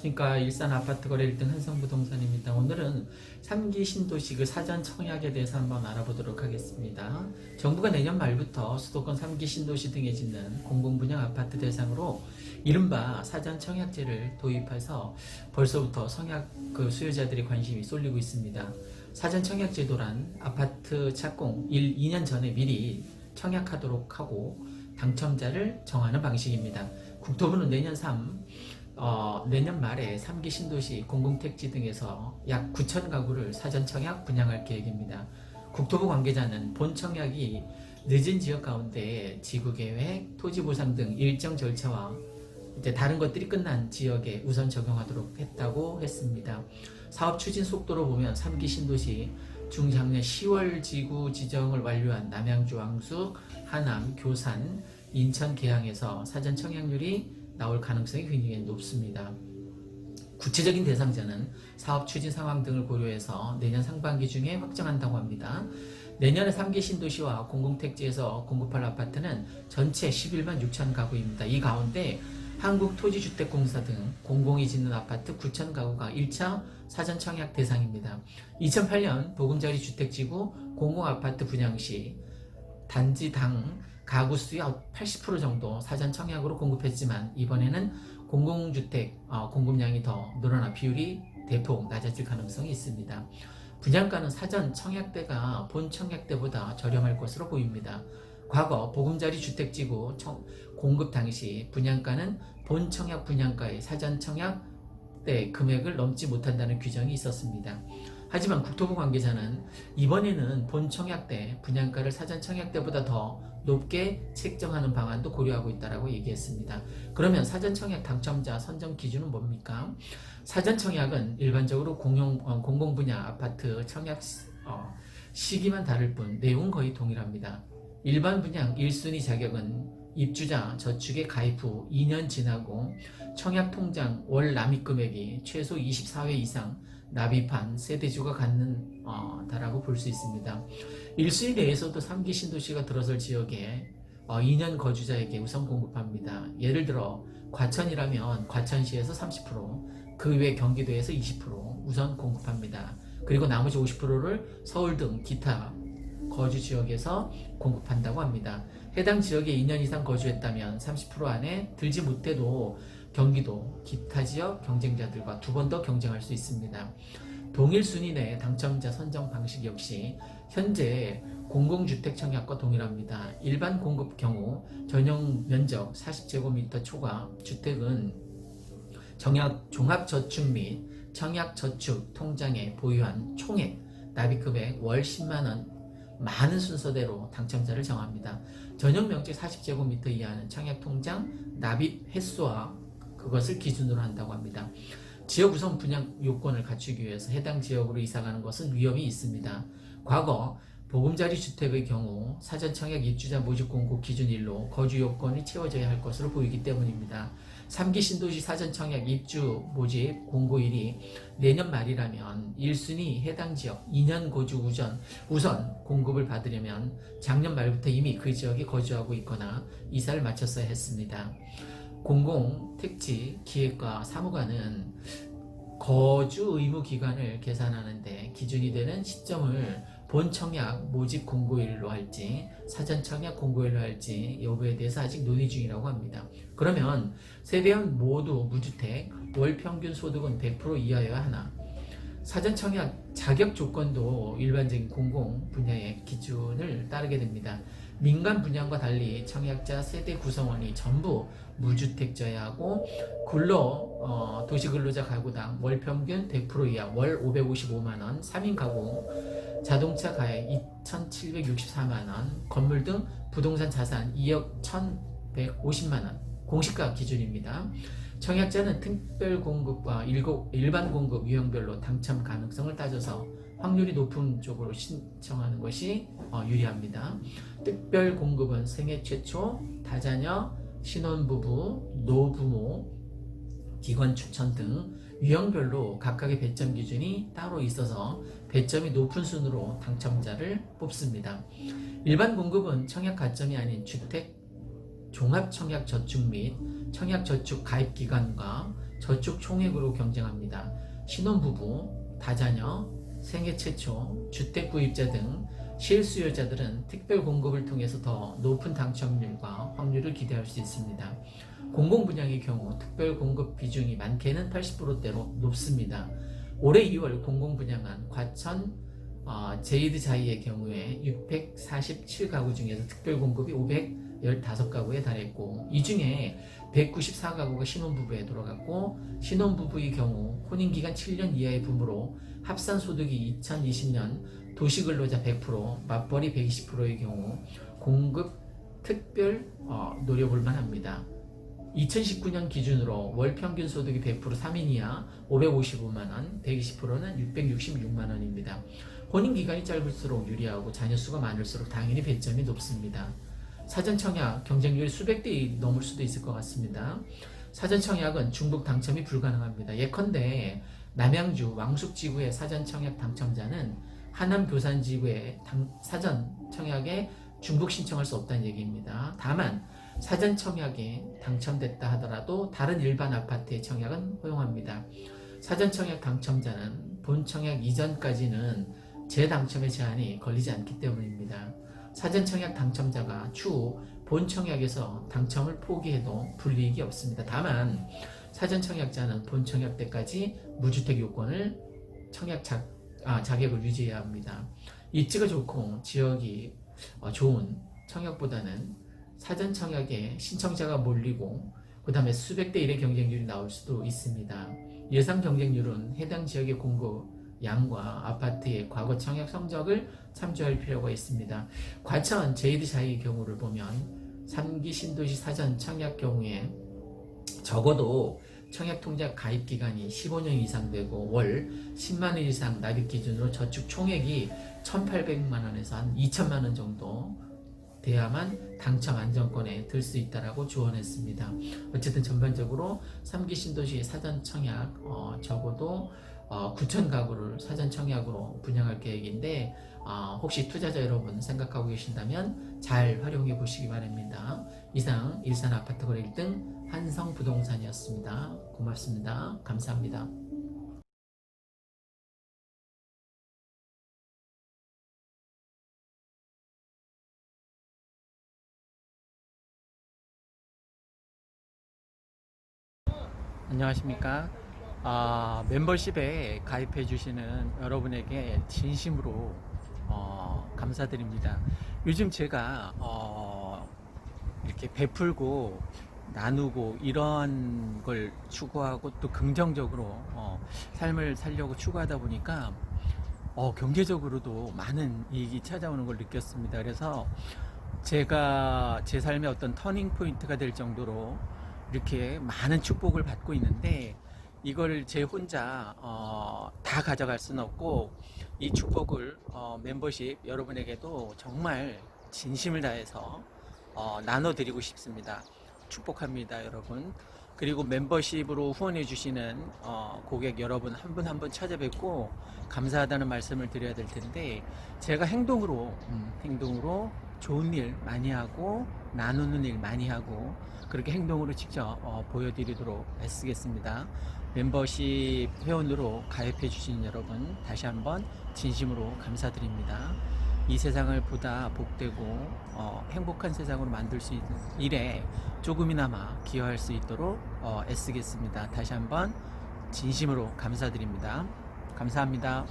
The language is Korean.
안녕하십니까 일산 아파트 거래 1등 한성부동산입니다. 오늘은 3기 신도시 그 사전 청약에 대해서 한번 알아보도록 하겠습니다. 정부가 내년 말부터 수도권 3기 신도시 등에 짓는 공공분양 아파트 대상으로 이른바 사전 청약제를 도입해서 벌써부터 청약 그 수요자들의 관심이 쏠리고 있습니다. 사전 청약 제도란 아파트 착공 1, 2년 전에 미리 청약하도록 하고 당첨자를 정하는 방식입니다. 국토부는 내년 3 어, 내년 말에 3기 신도시 공공택지 등에서 약 9천 가구를 사전 청약 분양할 계획입니다. 국토부 관계자는 본 청약이 늦은 지역 가운데 지구 계획, 토지 보상 등 일정 절차와 이제 다른 것들이 끝난 지역에 우선 적용하도록 했다고 했습니다. 사업 추진 속도로 보면 3기 신도시 중작년 10월 지구 지정을 완료한 남양주 왕숙, 하남, 교산, 인천 계양에서 사전 청약률이 나올 가능성이 굉장히 높습니다. 구체적인 대상자는 사업 추진 상황 등을 고려해서 내년 상반기 중에 확정한다고 합니다. 내년에 3기 신도시와 공공택지에서 공급할 아파트는 전체 11만 6천 가구입니다. 이 가운데 한국토지주택공사 등 공공이 짓는 아파트 9천 가구가 1차 사전 청약 대상입니다. 2008년 보금자리 주택지구 공공아파트 분양 시 단지당 가구 수의 80% 정도 사전 청약으로 공급했지만 이번에는 공공주택 어, 공급량이 더 늘어나 비율이 대폭 낮아질 가능성이 있습니다. 분양가는 사전 청약대가 본 청약대보다 저렴할 것으로 보입니다. 과거 보금자리 주택지구 청- 공급 당시 분양가는 본 청약 분양가의 사전 청약 때 금액을 넘지 못한다는 규정이 있었습니다. 하지만 국토부 관계자는 이번에는 본 청약 때 분양가를 사전 청약 때보다 더 높게 책정하는 방안도 고려하고 있다라고 얘기했습니다. 그러면 사전 청약 당첨자 선정 기준은 뭡니까? 사전 청약은 일반적으로 공용 어, 공공 분야 아파트 청약 시- 어, 시기만 다를 뿐 내용은 거의 동일합니다. 일반 분양 1순위 자격은 입주자 저축에 가입 후 2년 지나고 청약 통장 월 납입 금액이 최소 24회 이상 납입한 세대주가 갖는 어, 다라고 볼 수 있습니다. 1순위 내에서도 3기 신도시가 들어설 지역에 어, 2년 거주자에게 우선 공급합니다. 예를 들어 과천이라면 과천시에서 30%, 그 외 경기도에서 20% 우선 공급합니다. 그리고 나머지 50%를 서울 등 기타 거주 지역에서 공급한다고 합니다. 해당 지역에 2년 이상 거주했다면 30% 안에 들지 못해도 경기도 기타 지역 경쟁자들과 두 번 더 경쟁할 수 있습니다. 동일 순위 내 당첨자 선정 방식 역시 현재 공공주택 청약과 동일합니다. 일반 공급 경우 전용 면적 40제곱미터 초과 주택은 정약 종합저축 및 청약저축 통장에 보유한 총액 납입금액 월 10만원 많은 순서대로 당첨자를 정합니다. 전용 면적 40제곱미터 이하는 청약 통장 납입 횟수와 그것을 기준으로 한다고 합니다. 지역 우선 분양 요건을 갖추기 위해서 해당 지역으로 이사가는 것은 위험이 있습니다. 과거 보금자리 주택의 경우 사전 청약 입주자 모집 공고 기준 일로 거주 요건이 채워져야 할 것으로 보이기 때문입니다. 3기 신도시 사전 청약 입주 모집 공고일이 내년 말이라면 1순위 해당 지역 2년 거주 우선 우선 공급을 받으려면 작년 말부터 이미 그 지역에 거주하고 있거나 이사를 마쳤어야 했습니다. 공공 택지 기획과 사무관은 거주 의무 기간을 계산하는데 기준이 되는 시점을 본 청약 모집 공고일로 할지 사전 청약 공고일로 할지 여부에 대해서 아직 논의 중이라고 합니다. 그러면 세대원 모두 무주택 월 평균 소득은 100% 이하여야 하나 사전 청약 자격 조건도 일반적인 공공 분야의 기준을 따르게 됩니다. 민간 분양과 달리 청약자 세대 구성원이 전부 무주택자야 하고 근로 어, 도시근로자 가구당 월 평균 100% 이하 월 555만 원, 3인 가구 자동차 가액 2,764만 원, 건물 등 부동산 자산 2억 1,150만 원 공시가 기준입니다. 청약자는 특별 공급과 일반 공급 유형별로 당첨 가능성을 따져서 확률이 높은 쪽으로 신청하는 것이 어, 유리합니다. 특별 공급은 생애 최초, 다자녀, 신혼부부, 노부모, 기관 추천 등 유형별로 각각의 배점 기준이 따로 있어서 배점이 높은 순으로 당첨자를 뽑습니다. 일반 공급은 청약 가점이 아닌 주택 종합 청약 저축 및 청약 저축 가입기관과 저축 총액으로 경쟁합니다. 신혼부부, 다자녀, 생애 최초, 주택 구입자 등 실수요자들은 특별 공급을 통해서 더 높은 당첨률과 확률을 기대할 수 있습니다. 공공 분양의 경우 특별 공급 비중이 많게는 80%대로 높습니다. 올해 2월 공공 분양한 과천 어, 제이드 자이의 경우에 647가구 중에서 특별 공급이 515가구에 달했고 이 중에 194가구가 신혼부부에 들어갔고 신혼부부의 경우 혼인기간 7년 이하의 부부로 합산 소득이 2020년 도시근로자 100% 맞벌이 120%의 경우 공급 특별 어, 노려볼 만합니다. 2019년 기준으로 월 평균 소득이 100% 3인 이하 555만 원, 120%는 666만 원입니다. 혼인 기간이 짧을수록 유리하고 자녀 수가 많을수록 당연히 배점이 높습니다. 사전 청약 경쟁률이 수백 대 넘을 수도 있을 것 같습니다. 사전 청약은 중복 당첨이 불가능합니다. 예컨대 남양주 왕숙 지구의 사전 청약 당첨자는 하남 교산 지구의 당- 사전 청약에 중복 신청할 수 없다는 얘기입니다. 다만 사전 청약에 당첨됐다 하더라도 다른 일반 아파트의 청약은 허용합니다. 사전 청약 당첨자는 본 청약 이전까지는 재당첨의 제한이 걸리지 않기 때문입니다. 사전 청약 당첨자가 추후 본 청약에서 당첨을 포기해도 불이익이 없습니다. 다만 사전 청약자는 본 청약 때까지 무주택 요건을 청약 자, 아, 자격을 유지해야 합니다. 입지가 좋고 지역이 어, 좋은 청약보다는 사전 청약에 신청자가 몰리고 그 다음에 수백 대 1의 경쟁률이 나올 수도 있습니다. 예상 경쟁률은 해당 지역의 공급 양과 아파트의 과거 청약 성적을 참조할 필요가 있습니다. 과천 제이드 자이의 경우를 보면 3기 신도시 사전 청약 경우에 적어도 청약 통장 가입 기간이 15년 이상 되고 월 10만 원 이상 납입 기준으로 저축 총액이 1,800만 원에서 한 2천만 원 정도 돼야만 당첨 안정권에 들 수 있다라고 조언했습니다. 어쨌든 전반적으로 3기 신도시 사전 청약 어, 적어도 어, 9천 가구를 사전 청약으로 분양할 계획인데 어, 혹시 투자자 여러분 생각하고 계신다면 잘 활용해 보시기 바랍니다. 이상 일산 아파트 거래 1등 한성 부동산이었습니다. 고맙습니다. 감사합니다. 안녕하십니까. 아, 멤버십에 가입해 주시는 여러분에게 진심으로 어, 감사드립니다. 요즘 제가 어, 이렇게 베풀고 나누고 이런 걸 추구하고 또 긍정적으로 어, 삶을 살려고 추구하다 보니까 어, 경제적으로도 많은 이익이 찾아오는 걸 느꼈습니다. 그래서 제가 제 삶의 어떤 터닝 포인트가 될 정도로 이렇게 많은 축복을 받고 있는데 이걸 제 혼자 어, 다 가져갈 수는 없고 이 축복을 어, 멤버십 여러분에게도 정말 진심을 다해서 어, 나눠드리고 싶습니다. 축복합니다, 여러분. 그리고 멤버십으로 후원해 주시는 어, 고객 여러분 한 분 한분 찾아뵙고 감사하다는 말씀을 드려야 될 텐데 제가 행동으로 음, 행동으로 좋은 일 많이 하고 나누는 일 많이 하고 그렇게 행동으로 직접 어, 보여드리도록 애쓰겠습니다. 멤버십 회원으로 가입해 주신 여러분 다시 한번 진심으로 감사드립니다. 이 세상을 보다 복되고 어, 행복한 세상으로 만들 수 있는 일에 조금이나마 기여할 수 있도록 어, 애쓰겠습니다. 다시 한번 진심으로 감사드립니다. 감사합니다.